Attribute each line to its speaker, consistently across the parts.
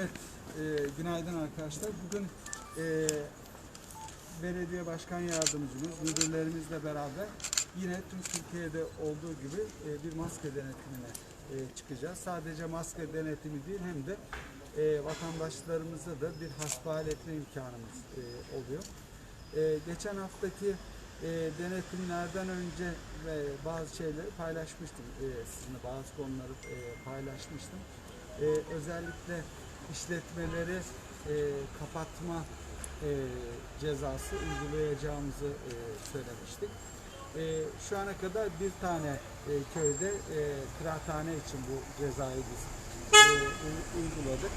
Speaker 1: Evet, e, günaydın arkadaşlar. Bugün e, belediye başkan yardımcımız, müdürlerimizle beraber yine tüm Türkiye'de olduğu gibi e, bir maske denetimine e, çıkacağız. Sadece maske denetimi değil hem de e, vatandaşlarımıza da bir hasbihal etme imkanımız e, oluyor. E, geçen haftaki e, denetimlerden önce e, bazı şeyleri paylaşmıştım. E, sizinle bazı konuları e, paylaşmıştım. E, özellikle işletmeleri e, kapatma e, cezası uygulayacağımızı e, söylemiştik. E, şu ana kadar bir tane e, köyde e, kıraathane için bu cezayı biz e, uyguladık.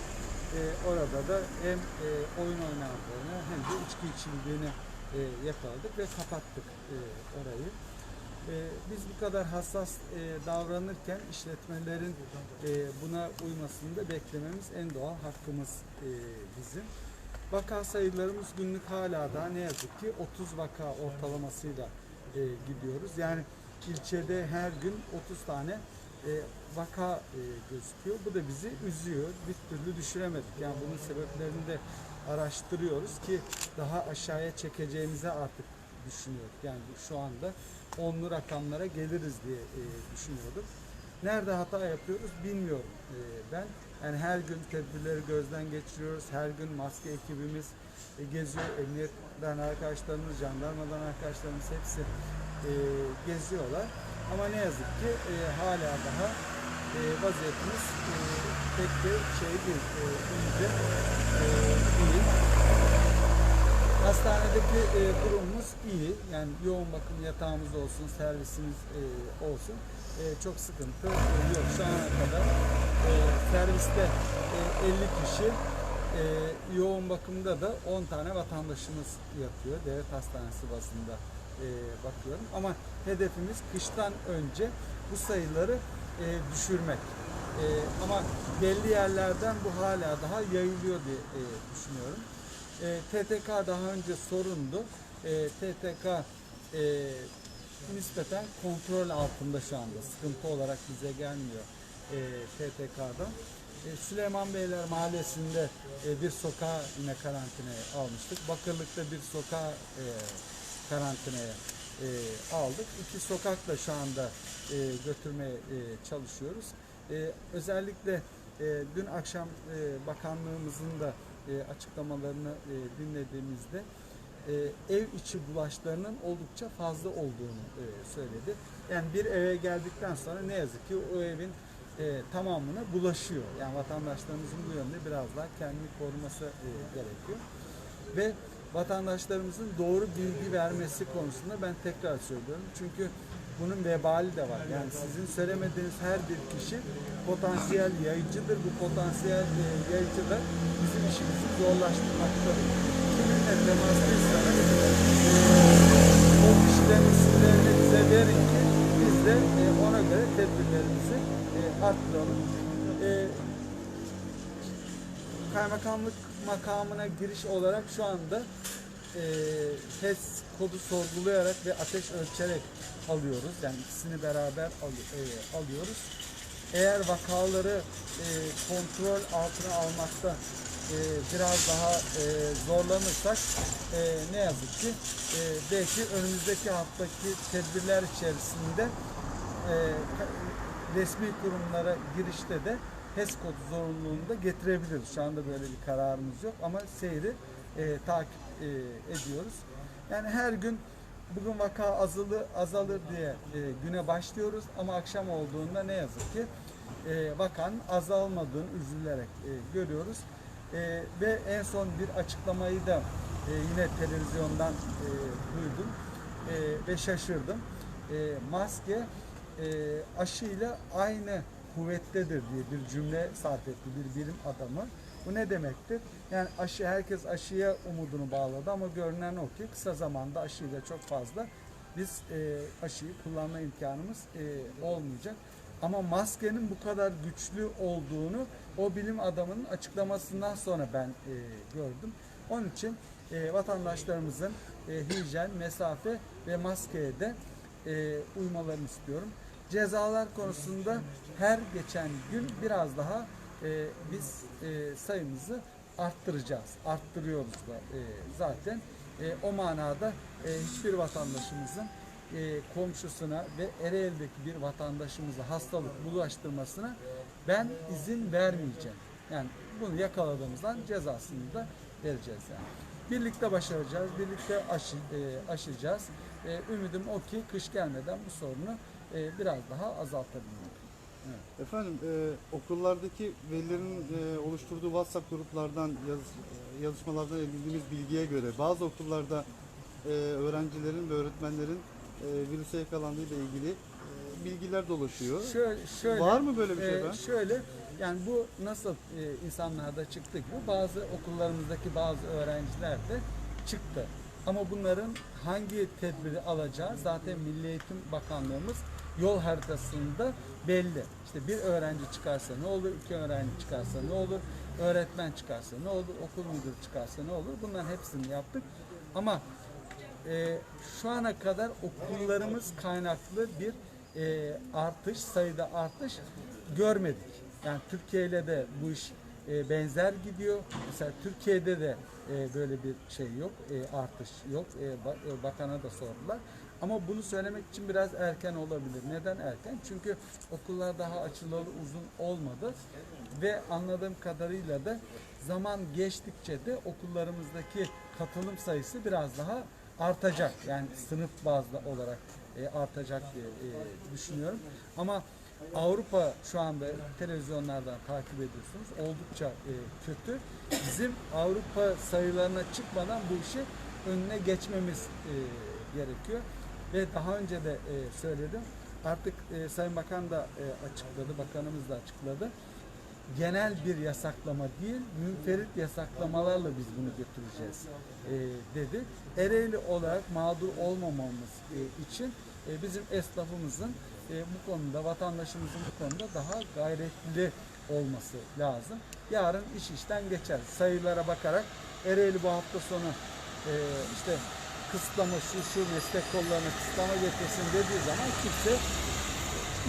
Speaker 1: E, orada da hem e, oyun oynandığını hem de içki içildiğini e, yakaladık ve kapattık e, orayı. E, biz bu kadar hassas e, davranırken işletmelerin e, buna uymasını da beklememiz en doğal hakkımız e, bizim. Vaka sayılarımız günlük hala da ne yazık ki 30 vaka ortalamasıyla gidiyoruz. Yani ilçede her gün 30 tane vaka gözüküyor. Bu da bizi üzüyor. Bir türlü düşüremedik. Yani bunun sebeplerini de araştırıyoruz ki daha aşağıya çekeceğimize artık düşünüyoruz. Yani şu anda onlu rakamlara geliriz diye e, düşünüyorduk. Nerede hata yapıyoruz bilmiyorum e, ben. Yani her gün tedbirleri gözden geçiriyoruz. Her gün maske ekibimiz e, geziyor. Emniyetten arkadaşlarımız, jandarmadan arkadaşlarımız hepsi e, geziyorlar. Ama ne yazık ki e, hala daha e, vaziyetimiz e, pek de şey değil, e, e, değil. Hastanedeki e, durumumuz iyi. Yani yoğun bakım yatağımız olsun, servisimiz e, olsun. E, çok sıkıntı yok. Şu ana kadar e, serviste e, 50 kişi, e, yoğun bakımda da 10 tane vatandaşımız yatıyor. Devlet hastanesi bazında e, bakıyorum. Ama hedefimiz kıştan önce bu sayıları e, düşürmek. E, ama belli yerlerden bu hala daha yayılıyor diye e, düşünüyorum. E, TTK daha önce sorundu. E, TTK e, nispeten kontrol altında şu anda. Sıkıntı olarak bize gelmiyor e, TTK'dan. E, Süleyman Beyler Mahallesi'nde e, bir sokağı yine karantinaya almıştık. Bakırlık'ta bir sokağı e, karantinaya e, aldık. İki sokak da şu anda e, götürmeye e, çalışıyoruz. E, özellikle e, dün akşam e, bakanlığımızın da e, açıklamalarını e, dinlediğimizde e, ev içi bulaşlarının oldukça fazla olduğunu söyledi. Yani bir eve geldikten sonra ne yazık ki o evin e, tamamına bulaşıyor. Yani vatandaşlarımızın bu yönde biraz daha kendini koruması gerekiyor. Ve vatandaşlarımızın doğru bilgi vermesi konusunda ben tekrar söylüyorum. Çünkü bunun vebali de var. Yani sizin söylemediğiniz her bir kişi potansiyel yayıcıdır. Bu potansiyel e, yayıcı da bizim işimizi zorlaştırmaktadır. Kiminle temaslıysanız o kişilerin isimlerini bize verin ki biz de e, ona göre tedbirlerimizi e, arttıralım. Kaymakamlık makamına giriş olarak şu anda e, HES kodu sorgulayarak ve ateş ölçerek alıyoruz. Yani ikisini beraber e, alıyoruz. Eğer vakaları e, kontrol altına almakta e, biraz daha zorlanırsak ne yazık ki belki önümüzdeki haftaki tedbirler içerisinde resmi kurumlara girişte de HES kodu zorunluluğunu da getirebiliriz. Şu anda böyle bir kararımız yok ama seyri e, takip e, ediyoruz. Yani her gün bugün vaka azalır, azalır diye e, güne başlıyoruz ama akşam olduğunda ne yazık ki e, vakanın azalmadığını üzülerek e, görüyoruz. E, ve en son bir açıklamayı da e, yine televizyondan e, duydum e, ve şaşırdım. E, maske e, aşıyla aynı kuvvettedir diye bir cümle sarf etti bir bilim adamı. Bu ne demektir? Yani aşı herkes aşıya umudunu bağladı ama görünen o ki kısa zamanda aşıyla çok fazla biz e, aşıyı kullanma imkanımız e, olmayacak. Ama maskenin bu kadar güçlü olduğunu o bilim adamının açıklamasından sonra ben e, gördüm. Onun için e, vatandaşlarımızın e, hijyen, mesafe ve maskeye de e, uymalarını istiyorum. Cezalar konusunda her geçen gün biraz daha e, biz e, sayımızı arttıracağız. Arttırıyoruz da e, zaten. E, o manada e, hiçbir vatandaşımızın e, komşusuna ve Ereğli'deki bir vatandaşımıza hastalık bulaştırmasına ben izin vermeyeceğim. Yani bunu yakaladığımızdan cezasını da vereceğiz yani. Birlikte başaracağız, birlikte aşı, e, aşacağız. E, ümidim o ki kış gelmeden bu sorunu e, biraz daha azaltabilmek.
Speaker 2: Efendim e, okullardaki velilerin e, oluşturduğu WhatsApp gruplardan yaz, e, yazışmalardan edindiğimiz bilgiye göre bazı okullarda e, öğrencilerin ve öğretmenlerin e, virüse yakalandığı ile ilgili e, bilgiler dolaşıyor.
Speaker 1: Şöyle, şöyle
Speaker 2: Var mı böyle bir şey efendim?
Speaker 1: şöyle yani bu nasıl e, insanlarda çıktı gibi bazı okullarımızdaki bazı öğrenciler de çıktı. Ama bunların hangi tedbiri alacağı zaten Milli Eğitim Bakanlığımız yol haritasında belli. İşte bir öğrenci çıkarsa ne olur, iki öğrenci çıkarsa ne olur, öğretmen çıkarsa ne olur, okul müdürü çıkarsa ne olur bunların hepsini yaptık. Ama e, şu ana kadar okullarımız kaynaklı bir e, artış, sayıda artış görmedik. Yani Türkiye ile de bu iş e, benzer gidiyor. Mesela Türkiye'de de e, böyle bir şey yok, e, artış yok. E, e, bakana da sordular. Ama bunu söylemek için biraz erken olabilir. Neden erken? Çünkü okullar daha açılalı uzun olmadı ve anladığım kadarıyla da zaman geçtikçe de okullarımızdaki katılım sayısı biraz daha artacak. Yani sınıf bazlı olarak e, artacak diye e, düşünüyorum. Ama Avrupa şu anda televizyonlardan takip ediyorsunuz. Oldukça e, kötü. Bizim Avrupa sayılarına çıkmadan bu işi önüne geçmemiz gerekiyor. Ve daha önce de e, söyledim. Artık e, Sayın Bakan da e, açıkladı, bakanımız da açıkladı genel bir yasaklama değil, münferit yasaklamalarla biz bunu götüreceğiz e, dedi. Ereğli olarak mağdur olmamamız e, için e, bizim esnafımızın e, bu konuda, vatandaşımızın bu konuda daha gayretli olması lazım. Yarın iş işten geçer. Sayılara bakarak Ereğli bu hafta sonu e, işte kısıtlama şu şu meslek kollarına kısıtlama getirsin dediği zaman kimse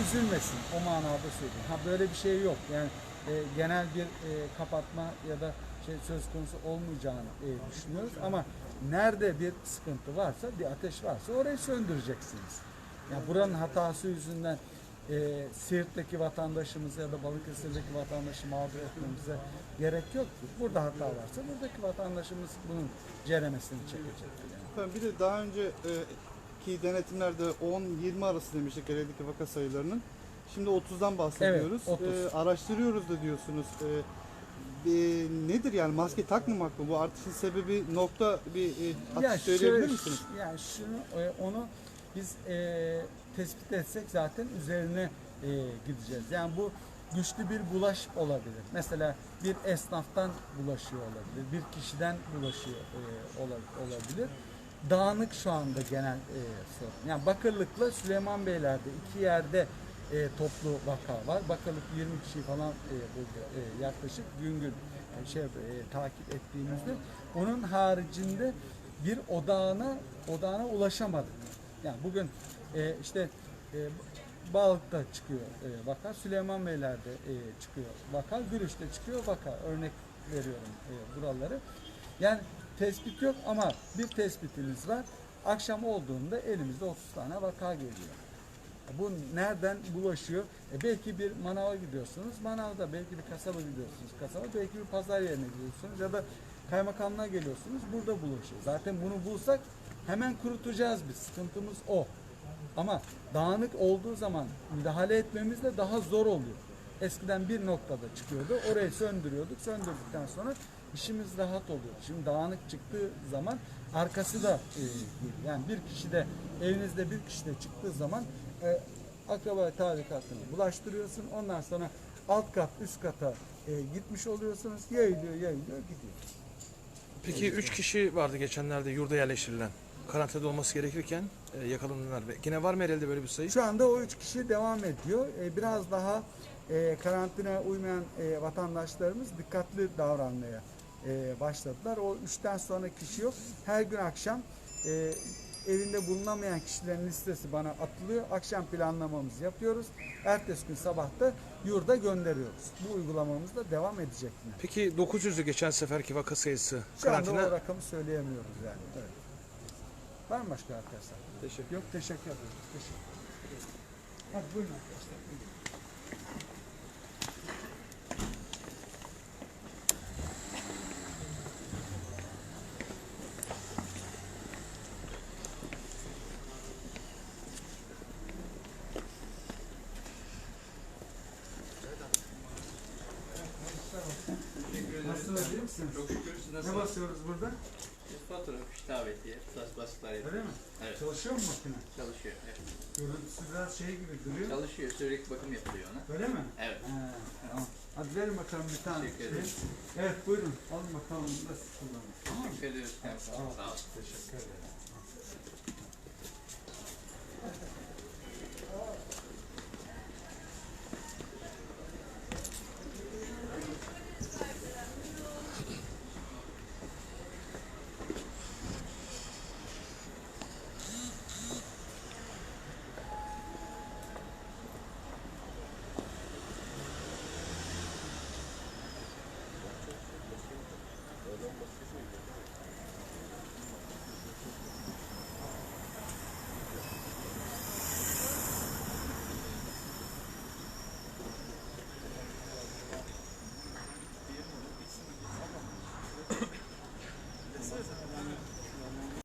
Speaker 1: üzülmesin o manada söylüyorum. Ha böyle bir şey yok. Yani e, genel bir e, kapatma ya da şey söz konusu olmayacağını e, düşünüyoruz ama nerede bir sıkıntı varsa, bir ateş varsa orayı söndüreceksiniz. Yani buranın hatası yüzünden e, Siirt'teki vatandaşımızı ya da Balıkesir'deki vatandaşı mağdur etmemize gerek yoktur. Burada hata varsa buradaki vatandaşımız bunun ceremesini çekecektir. Yani.
Speaker 2: Efendim bir de daha önce e, ki denetimlerde 10-20 arası demiştik Ereğli'deki vaka sayılarının. Şimdi 30'dan bahsediyoruz.
Speaker 1: Evet, 30.
Speaker 2: E, araştırıyoruz da diyorsunuz. E, e, nedir yani maske takmamak mı? Bu artışın sebebi nokta bir e, atış söyleyebilir
Speaker 1: şöyle-
Speaker 2: misiniz?
Speaker 1: Yani şunu e, onu biz e, tespit etsek zaten üzerine e, gideceğiz. Yani bu güçlü bir bulaş olabilir. Mesela bir esnaftan bulaşıyor olabilir, bir kişiden bulaşıyor e, ola- olabilir. Dağınık şu anda genel e, sorun. Yani Bakırlık'la Süleyman Beyler'de iki yerde e, toplu vaka var. Bakırlık 20 kişi falan e, buldu e, yaklaşık gün gün e, şey e, takip ettiğimizde. Onun haricinde bir odağına odağına ulaşamadık. Yani bugün e, işte e, Balık'ta çıkıyor e, vaka, Süleyman Beyler'de e, çıkıyor vaka, Gülüş'te çıkıyor vaka. Örnek veriyorum e, buraları. Yani tespit yok ama bir tespitimiz var. Akşam olduğunda elimizde 30 tane vaka geliyor. Bu nereden bulaşıyor? E belki bir manava gidiyorsunuz. Manavda belki bir kasaba gidiyorsunuz. Kasaba belki bir pazar yerine gidiyorsunuz ya da kaymakamlığa geliyorsunuz. Burada bulaşıyor. Zaten bunu bulsak hemen kurutacağız biz. Sıkıntımız o. Ama dağınık olduğu zaman müdahale etmemiz de daha zor oluyor. Eskiden bir noktada çıkıyordu. Orayı söndürüyorduk. Söndürdükten sonra işimiz rahat oluyor. Şimdi dağınık çıktığı zaman arkası da e, geliyor. Yani bir kişi de evinizde bir kişi de çıktığı zaman e, akraba tarikatını bulaştırıyorsun. Ondan sonra alt kat üst kata e, gitmiş oluyorsunuz. Yayılıyor yayılıyor gidiyor.
Speaker 3: Peki 3 kişi vardı geçenlerde yurda yerleştirilen. Karantinada olması gerekirken e, yakalananlar. Ve Yine var mı herhalde böyle bir sayı?
Speaker 1: Şu anda o üç kişi devam ediyor. E, biraz daha e, karantina uymayan e, vatandaşlarımız dikkatli davranmaya e, başladılar. O üçten sonra kişi yok. Her gün akşam e, evinde bulunamayan kişilerin listesi bana atılıyor. Akşam planlamamızı yapıyoruz. Ertesi gün sabah da yurda gönderiyoruz. Bu uygulamamız da devam edecek yine.
Speaker 3: Peki 900'lü geçen seferki vaka sayısı
Speaker 1: Şu anda
Speaker 3: karantina.
Speaker 1: o rakamı söyleyemiyoruz yani. Evet. Var mı başka arkadaşlar?
Speaker 3: Teşekkür.
Speaker 1: Yok teşekkür ederim. Teşekkür. Hadi buyurun arkadaşlar. buyurun. Nasılsınız iyi misiniz?
Speaker 4: Çok şükür siz
Speaker 1: Ne
Speaker 4: nasılsınız?
Speaker 1: basıyoruz burada?
Speaker 4: Fatura, fiş bas basıklar
Speaker 1: Öyle
Speaker 4: yapıyor.
Speaker 1: mi?
Speaker 4: Evet.
Speaker 1: Çalışıyor mu makine?
Speaker 4: Çalışıyor. Evet.
Speaker 1: Görüntüsü biraz şey gibi duruyor.
Speaker 4: Çalışıyor. Sürekli bakım yapılıyor ona.
Speaker 1: Öyle mi?
Speaker 4: Evet.
Speaker 1: He, tamam. Hadi verin bakalım bir tane
Speaker 4: Teşekkür
Speaker 1: şey.
Speaker 4: ederim.
Speaker 1: Evet buyurun. Alın bakalım siz kullanın. Tamam mı?
Speaker 4: Teşekkür ediyoruz. Sağ olun.
Speaker 1: Teşekkür ederim.